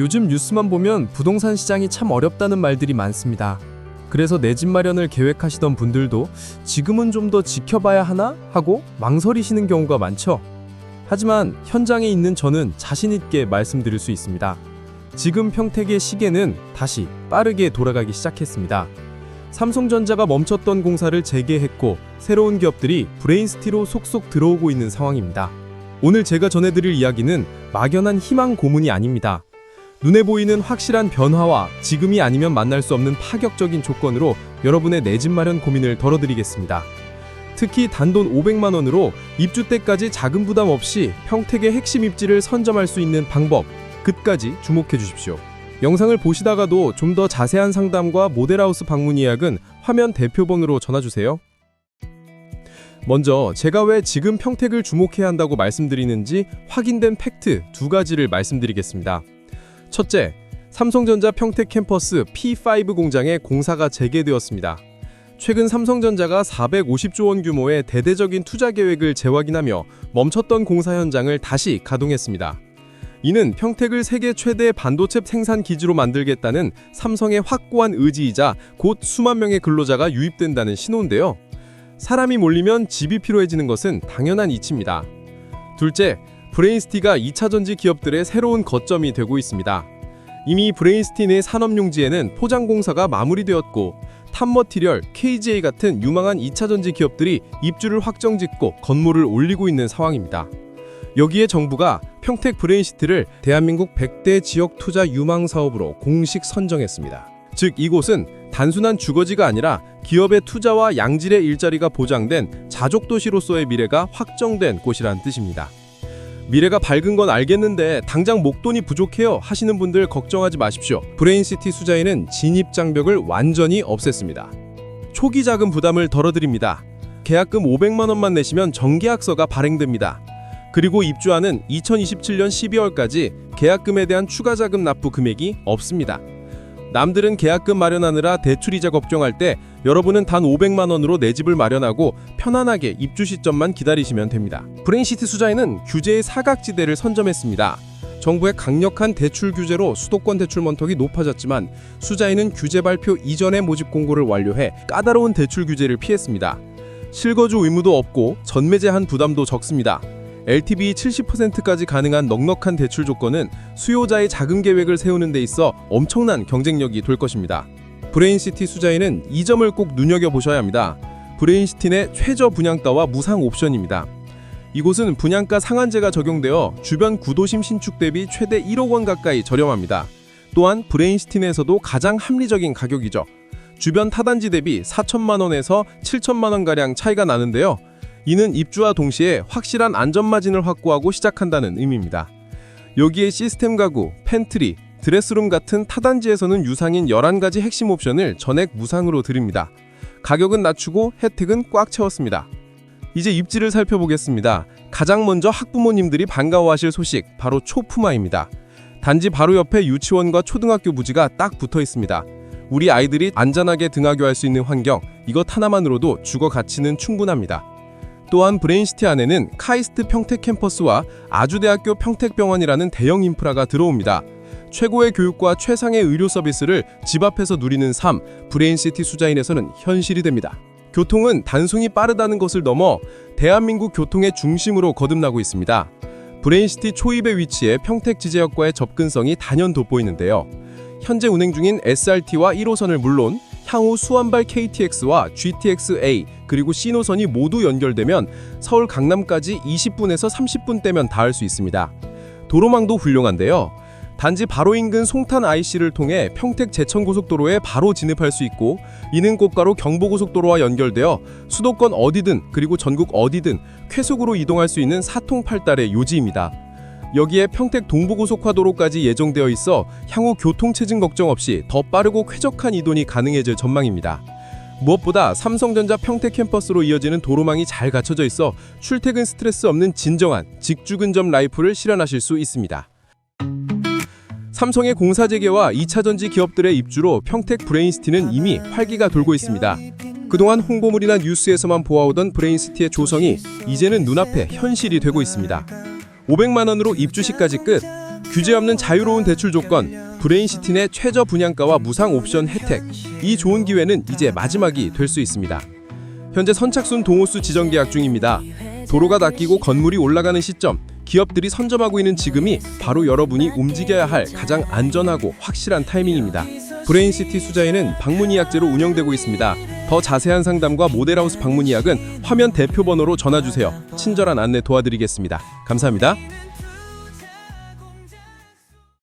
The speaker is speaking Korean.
요즘 뉴스만 보면 부동산 시장이 참 어렵다는 말들이 많습니다. 그래서 내 집 마련을 계획하시던 분들도 지금은 좀 더 지켜봐야 하나 하고 망설이시는 경우가 많죠. 하지만 현장에 있는 저는 자신 있게 말씀드릴 수 있습니다. 지금 평택의 시계는 다시 빠르게 돌아가기 시작했습니다. 삼성전자가 멈췄던 공사를 재개했고 새로운 기업들이 브레인스티로 속속 들어오고 있는 상황입니다. 오늘 제가 전해드릴 이야기는 막연한 희망 고문이 아닙니다. 눈에 보이는 확실한 변화와 지금이 아니면 만날 수 없는 파격적인 조건으로 여러분의 내 집 마련 고민을 덜어드리겠습니다. 특히 단돈 500만 원으로 입주 때까지 자금 부담 없이 평택의 핵심 입지를 선점할 수 있는 방법, 끝까지 주목해 주십시오. 영상을 보시다가도 좀 더 자세한 상담과 모델하우스 방문 예약은 화면 대표번호로 전화 주세요. 먼저 제가 왜 지금 평택을 주목해야 한다고 말씀드리는지 확인된 팩트 두 가지를 말씀드리겠습니다. 첫째, 삼성전자 평택 캠퍼스 P5 공장의 공사가 재개되었습니다. 최근 삼성전자가 450조 원 규모의 대대적인 투자 계획을 재확인하며 멈췄던 공사 현장을 다시 가동했습니다. 이는 평택을 세계 최대 반도체 생산 기지로 만들겠다는 삼성의 확고한 의지이자 곧 수만 명의 근로자가 유입된다는 신호인데요. 사람이 몰리면 집이 필요해지는 것은 당연한 이치입니다. 둘째, 브레인스티가 2차 전지 기업들의 새로운 거점이 되고 있습니다. 이미 브레인스티 내 산업용지에는 포장 공사가 마무리되었고 탑머티리얼, KGA 같은 유망한 2차 전지 기업들이 입주를 확정짓고 건물을 올리고 있는 상황입니다. 여기에 정부가 평택 브레인시티를 대한민국 100대 지역 투자 유망 사업으로 공식 선정했습니다. 즉 이곳은 단순한 주거지가 아니라 기업의 투자와 양질의 일자리가 보장된 자족 도시로서의 미래가 확정된 곳이란 뜻입니다. 미래가 밝은 건 알겠는데 당장 목돈이 부족해요 하시는 분들 걱정하지 마십시오. 브레인시티 수자에는 진입 장벽을 완전히 없앴습니다. 초기 자금 부담을 덜어드립니다. 계약금 500만 원만 내시면 정계약서가 발행됩니다. 그리고 입주하는 2027년 12월까지 계약금에 대한 추가 자금 납부 금액이 없습니다. 남들은 계약금 마련하느라 대출이자 걱정할 때 여러분은 단 500만 원으로 내 집을 마련하고 편안하게 입주 시점만 기다리시면 됩니다. 브레인시티 수자에는 규제의 사각지대를 선점했습니다. 정부의 강력한 대출 규제로 수도권 대출 먼턱이 높아졌지만 수자에는 규제 발표 이전에 모집 공고를 완료해 까다로운 대출 규제를 피했습니다. 실거주 의무도 없고 전매제한 부담도 적습니다. LTV 70%까지 가능한 넉넉한 대출 조건은 수요자의 자금 계획을 세우는 데 있어 엄청난 경쟁력이 될 것입니다. 브레인시티 수자에는 이 점을 꼭 눈여겨보셔야 합니다. 브레인시티 내 최저 분양가와 무상 옵션입니다. 이곳은 분양가 상한제가 적용되어 주변 구도심 신축 대비 최대 1억 원 가까이 저렴합니다. 또한 브레인시티 내에서도 가장 합리적인 가격이죠. 주변 타단지 대비 4천만 원에서 7천만 원 가량 차이가 나는데요. 이는 입주와 동시에 확실한 안전마진을 확보하고 시작한다는 의미입니다. 여기에 시스템 가구, 팬트리, 드레스룸 같은 타단지에서는 유상인 11가지 핵심 옵션을 전액 무상으로 드립니다. 가격은 낮추고 혜택은 꽉 채웠습니다. 이제 입지를 살펴보겠습니다. 가장 먼저 학부모님들이 반가워하실 소식 바로 초품화입니다. 단지 바로 옆에 유치원과 초등학교 부지가 딱 붙어 있습니다. 우리 아이들이 안전하게 등하교할 수 있는 환경 이것 하나만으로도 주거 가치는 충분합니다. 또한 브레인시티 안에는 카이스트 평택 캠퍼스와 아주대학교 평택병원이라는 대형 인프라가 들어옵니다. 최고의 교육과 최상의 의료 서비스를 집 앞에서 누리는 삶, 브레인시티 수자인에서는 현실이 됩니다. 교통은 단순히 빠르다는 것을 넘어 대한민국 교통의 중심으로 거듭나고 있습니다. 브레인시티 초입에 위치해 평택 지제역과의 접근성이 단연 돋보이는데요. 현재 운행 중인 SRT와 1호선을 물론 향후 수원발 KTX와 GTX-A 그리고 C노선이 모두 연결되면 서울 강남까지 20분에서 30분대면 닿을 수 있습니다. 도로망도 훌륭한데요. 단지 바로 인근 송탄 IC를 통해 평택 제천고속도로에 바로 진입할 수 있고 이는 꽃가루 경부고속도로와 연결되어 수도권 어디든 그리고 전국 어디든 쾌속으로 이동할 수 있는 사통팔달의 요지입니다. 여기에 평택 동부고속화도로까지 예정되어 있어 향후 교통체증 걱정 없이 더 빠르고 쾌적한 이동이 가능해질 전망입니다. 무엇보다 삼성전자 평택 캠퍼스로 이어지는 도로망이 잘 갖춰져 있어 출퇴근 스트레스 없는 진정한 직주근접 라이프를 실현하실 수 있습니다. 삼성의 공사 재개와 2차 전지 기업들의 입주로 평택 브레인시티는 이미 활기가 돌고 있습니다. 그동안 홍보물이나 뉴스에서만 보아오던 브레인시티의 조성이 이제는 눈앞에 현실이 되고 있습니다. 500만 원으로 입주 시까지 끝. 규제 없는 자유로운 대출 조건, 브레인시티 내 최저 분양가와 무상 옵션 혜택. 이 좋은 기회는 이제 마지막이 될 수 있습니다. 현재 선착순 동호수 지정 계약 중입니다. 도로가 닦이고 건물이 올라가는 시점, 기업들이 선점하고 있는 지금이 바로 여러분이 움직여야 할 가장 안전하고 확실한 타이밍입니다. 브레인시티 수자에는 방문 예약제로 운영되고 있습니다. 더 자세한 상담과 모델하우스 방문 예약은 화면 대표 번호로 전화 주세요. 친절한 안내 도와드리겠습니다. 감사합니다.